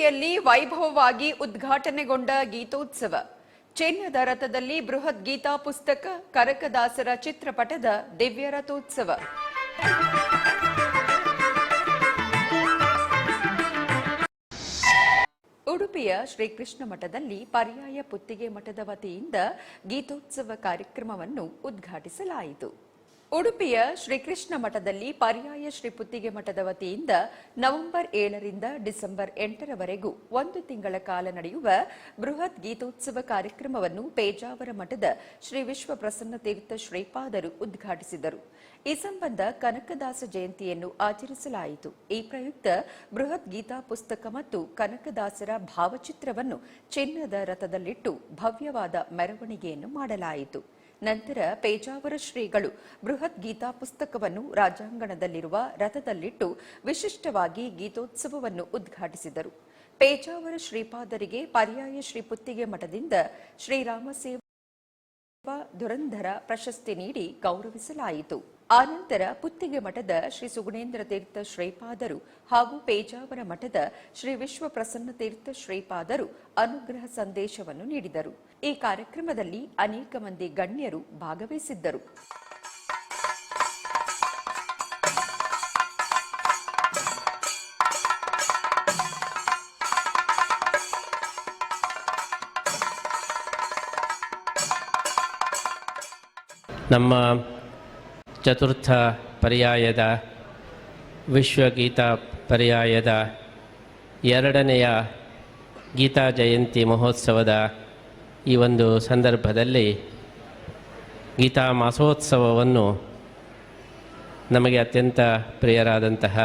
ಉಡುಪಿಯಲ್ಲಿ ವೈಭವವಾಗಿ ಉದ್ಘಾಟನೆಗೊಂಡ ಗೀತೋತ್ಸವ. ಚಿನ್ನದ ರಥದಲ್ಲಿ ಬೃಹತ್ ಗೀತಾ ಪುಸ್ತಕ ಕರಕದಾಸರ ಚಿತ್ರಪಟದ ದಿವ್ಯ ರಥೋತ್ಸವ. ಉಡುಪಿಯ ಶ್ರೀಕೃಷ್ಣ ಮಠದಲ್ಲಿ ಪರ್ಯಾಯ ಪುತ್ತಿಗೆ ಮಠದ ವತಿಯಿಂದ ಗೀತೋತ್ಸವ ಕಾರ್ಯಕ್ರಮವನ್ನು ಉದ್ಘಾಟಿಸಲಾಯಿತು. ಉಡುಪಿಯ ಶ್ರೀಕೃಷ್ಣ ಮಠದಲ್ಲಿ ಪರ್ಯಾಯ ಶ್ರೀ ಪುತ್ತಿಗೆ ಮಠದ ವತಿಯಿಂದ ನವೆಂಬರ್ ಏಳರಿಂದ ಡಿಸೆಂಬರ್ ಎಂಟರವರೆಗೂ ಒಂದು ತಿಂಗಳ ಕಾಲ ನಡೆಯುವ ಬೃಹತ್ ಗೀತೋತ್ಸವ ಕಾರ್ಯಕ್ರಮವನ್ನು ಪೇಜಾವರ ಮಠದ ಶ್ರೀ ವಿಶ್ವ ಪ್ರಸನ್ನ ತೀರ್ಥ ಶ್ರೀಪಾದರು ಉದ್ಘಾಟಿಸಿದರು. ಈ ಸಂಬಂಧ ಕನಕದಾಸ ಜಯಂತಿಯನ್ನು ಆಚರಿಸಲಾಯಿತು. ಈ ಪ್ರಯುಕ್ತ ಬೃಹತ್ ಗೀತಾ ಪುಸ್ತಕ ಮತ್ತು ಕನಕದಾಸರ ಭಾವಚಿತ್ರವನ್ನು ಚಿನ್ನದ ರಥದಲ್ಲಿಟ್ಟು ಭವ್ಯವಾದ ಮೆರವಣಿಗೆಯನ್ನು ಮಾಡಲಾಯಿತು. ನಂತರ ಪೇಜಾವರ ಶ್ರೀಗಳು ಬೃಹತ್ ಗೀತಾ ಪುಸ್ತಕವನ್ನು ರಾಜಾಂಗಣದಲ್ಲಿರುವ ರಥದಲ್ಲಿಟ್ಟು ವಿಶಿಷ್ಟವಾಗಿ ಗೀತೋತ್ಸವವನ್ನು ಉದ್ಘಾಟಿಸಿದರು. ಪೇಜಾವರ ಶ್ರೀಪಾದರಿಗೆ ಪರ್ಯಾಯ ಶ್ರೀ ಪುತ್ತಿಗೆ ಮಠದಿಂದ ಶ್ರೀರಾಮ ಸೇವಾ ದುರಂಧರ ಪ್ರಶಸ್ತಿ ನೀಡಿ ಗೌರವಿಸಲಾಯಿತು. ಆನಂತರ ಪುತ್ತಿಗೆ ಮಠದ ಶ್ರೀ ಸುಗುಣೇಂದ್ರ ತೀರ್ಥ ಶ್ರೀಪಾದರು ಹಾಗೂ ಪೇಜಾವರ ಮಠದ ಶ್ರೀ ವಿಶ್ವ ಪ್ರಸನ್ನ ತೀರ್ಥ ಶ್ರೀಪಾದರು ಅನುಗ್ರಹ ಸಂದೇಶವನ್ನು ನೀಡಿದರು. ಈ ಕಾರ್ಯಕ್ರಮದಲ್ಲಿ ಅನೇಕ ಮಂದಿ ಗಣ್ಯರು ಭಾಗವಹಿಸಿದ್ದರು. ನಮ್ಮ ಚತುರ್ಥ ಪರ್ಯಾಯದ ವಿಶ್ವಗೀತಾ ಪರ್ಯಾಯದ ಎರಡನೆಯ ಗೀತಾ ಜಯಂತಿ ಮಹೋತ್ಸವದ ಈ ಒಂದು ಸಂದರ್ಭದಲ್ಲಿ ಗೀತಾ ಮಾಸೋತ್ಸವವನ್ನು ನಮಗೆ ಅತ್ಯಂತ ಪ್ರಿಯರಾದಂತಹ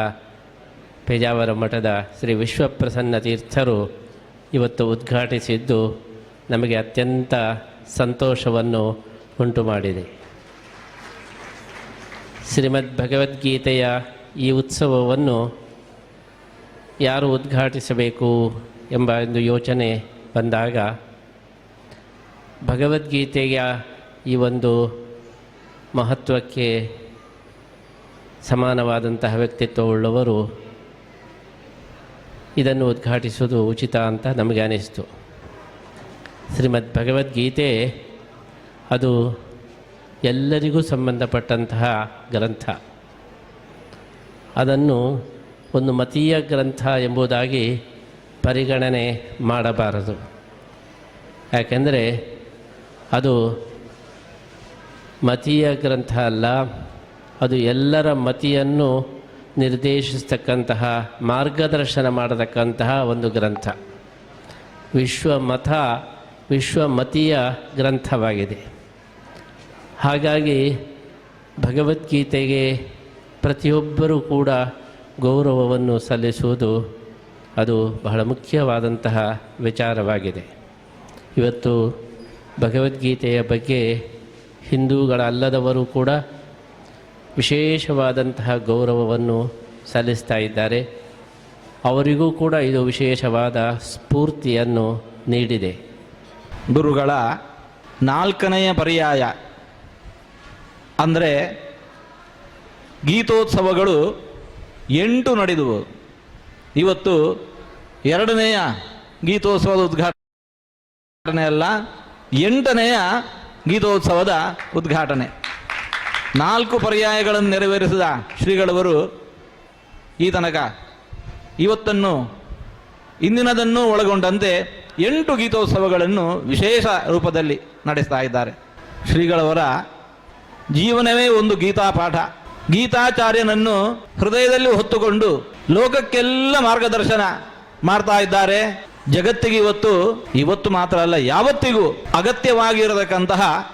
ಪೇಜಾವರ ಮಠದ ಶ್ರೀ ವಿಶ್ವಪ್ರಸನ್ನ ತೀರ್ಥರು ಇವತ್ತು ಉದ್ಘಾಟಿಸಿದ್ದು ನಮಗೆ ಅತ್ಯಂತ ಸಂತೋಷವನ್ನು ಉಂಟು ಮಾಡಿದೆ ಶ್ರೀಮದ್ ಭಗವದ್ಗೀತೆಯ ಈ ಉತ್ಸವವನ್ನು ಯಾರು ಉದ್ಘಾಟಿಸಬೇಕು ಎಂಬ ಒಂದು ಯೋಚನೆ ಬಂದಾಗ ಭಗವದ್ಗೀತೆಯ ಈ ಒಂದು ಮಹತ್ವಕ್ಕೆ ಸಮಾನವಾದಂತಹ ವ್ಯಕ್ತಿತ್ವವುಳ್ಳವರು ಇದನ್ನು ಉದ್ಘಾಟಿಸುವುದು ಉಚಿತ ಅಂತ ನಮಗೆ ಅನಿಸ್ತು. ಶ್ರೀಮದ್ ಭಗವದ್ಗೀತೆ ಅದು ಎಲ್ಲರಿಗೂ ಸಂಬಂಧಪಟ್ಟಂತಹ ಗ್ರಂಥ. ಅದನ್ನು ಒಂದು ಮತೀಯ ಗ್ರಂಥ ಎಂಬುದಾಗಿ ಪರಿಗಣನೆ ಮಾಡಬಾರದು. ಯಾಕೆಂದರೆ ಅದು ಮತೀಯ ಗ್ರಂಥ ಅಲ್ಲ, ಅದು ಎಲ್ಲರ ಮತಿಯನ್ನು ನಿರ್ದೇಶಿಸ್ತಕ್ಕಂತಹ, ಮಾರ್ಗದರ್ಶನ ಮಾಡತಕ್ಕಂತಹ ಒಂದು ಗ್ರಂಥ. ವಿಶ್ವಮತ ವಿಶ್ವಮತೀಯ ಗ್ರಂಥವಾಗಿದೆ. ಹಾಗಾಗಿ ಭಗವದ್ಗೀತೆಗೆ ಪ್ರತಿಯೊಬ್ಬರೂ ಕೂಡ ಗೌರವವನ್ನು ಸಲ್ಲಿಸುವುದು ಅದು ಬಹಳ ಮುಖ್ಯವಾದಂತಹ ವಿಚಾರವಾಗಿದೆ. ಇವತ್ತು ಭಗವದ್ಗೀತೆಯ ಬಗ್ಗೆ ಹಿಂದೂಗಳಲ್ಲದವರು ಕೂಡ ವಿಶೇಷವಾದಂತಹ ಗೌರವವನ್ನು ಸಲ್ಲಿಸ್ತಾ ಇದ್ದಾರೆ. ಅವರಿಗೂ ಕೂಡ ಇದು ವಿಶೇಷವಾದ ಸ್ಫೂರ್ತಿಯನ್ನು ನೀಡಿದೆ. ಗುರುಗಳ ನಾಲ್ಕನೆಯ ಪರ್ಯಾಯ ಅಂದರೆ ಗೀತೋತ್ಸವಗಳು ಎಂಟು ನಡೆದುವು. ಇವತ್ತು ಎರಡನೆಯ ಗೀತೋತ್ಸವದ ಉದ್ಘಾಟನೆ ಅಲ್ಲ, ಎಂಟನೆಯ ಗೀತೋತ್ಸವದ ಉದ್ಘಾಟನೆ. ನಾಲ್ಕು ಪರ್ಯಾಯಗಳನ್ನು ನೆರವೇರಿಸಿದ ಶ್ರೀಗಳವರು ಈ ತನಕ. ಇವತ್ತನ್ನು, ಇಂದಿನದನ್ನು ಒಳಗೊಂಡಂತೆ ಎಂಟು ಗೀತೋತ್ಸವಗಳನ್ನು ವಿಶೇಷ ರೂಪದಲ್ಲಿ ನಡೆಸ್ತಾ ಇದ್ದಾರೆ. ಶ್ರೀಗಳವರ ಜೀವನವೇ ಒಂದು ಗೀತಾ ಪಾಠ ಗೀತಾಚಾರ್ಯನನ್ನು ಹೃದಯದಲ್ಲಿ ಹೊತ್ತುಕೊಂಡು ಲೋಕಕ್ಕೆಲ್ಲ ಮಾರ್ಗದರ್ಶನ ಮಾಡ್ತಾ ಇದ್ದಾರೆ. ಜಗತ್ತಿಗೆ ಇವತ್ತು ಇವತ್ತು ಮಾತ್ರ ಅಲ್ಲ, ಯಾವತ್ತಿಗೂ ಅಗತ್ಯವಾಗಿರತಕ್ಕಂತಹ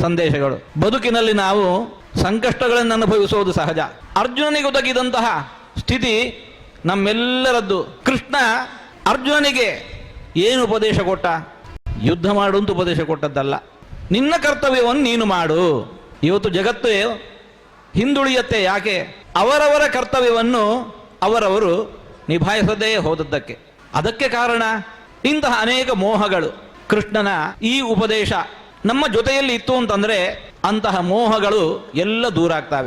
ಸಂದೇಶಗಳು. ಬದುಕಿನಲ್ಲಿ ನಾವು ಸಂಕಷ್ಟಗಳನ್ನು ಅನುಭವಿಸುವುದು ಸಹಜ. ಅರ್ಜುನನಿಗೆ ಒದಗಿದಂತಹ ಸ್ಥಿತಿ ನಮ್ಮೆಲ್ಲರದ್ದು. ಕೃಷ್ಣ ಅರ್ಜುನನಿಗೆ ಏನು ಉಪದೇಶ ಕೊಟ್ಟ? ಯುದ್ಧ ಮಾಡು ಅಂತ ಉಪದೇಶ ಕೊಟ್ಟದ್ದಲ್ಲ. ನಿನ್ನ ಕರ್ತವ್ಯವನ್ನು ನೀನು ಮಾಡು. ಇವತ್ತು ಜಗತ್ತು ಹಿಂದುಳಿಯತ್ತೆ ಯಾಕೆ? ಅವರವರ ಕರ್ತವ್ಯವನ್ನು ಅವರವರು ನಿಭಾಯಿಸದೇ ಹೋದದ್ದಕ್ಕೆ. ಅದಕ್ಕೆ ಕಾರಣ ಇಂತಹ ಅನೇಕ ಮೋಹಗಳು. ಕೃಷ್ಣನ ಈ ಉಪದೇಶ ನಮ್ಮ ಜೊತೆಯಲ್ಲಿ ಇತ್ತು ಅಂತಂದ್ರೆ ಅಂತಹ ಮೋಹಗಳು ಎಲ್ಲ ದೂರ ಆಗ್ತವೆ.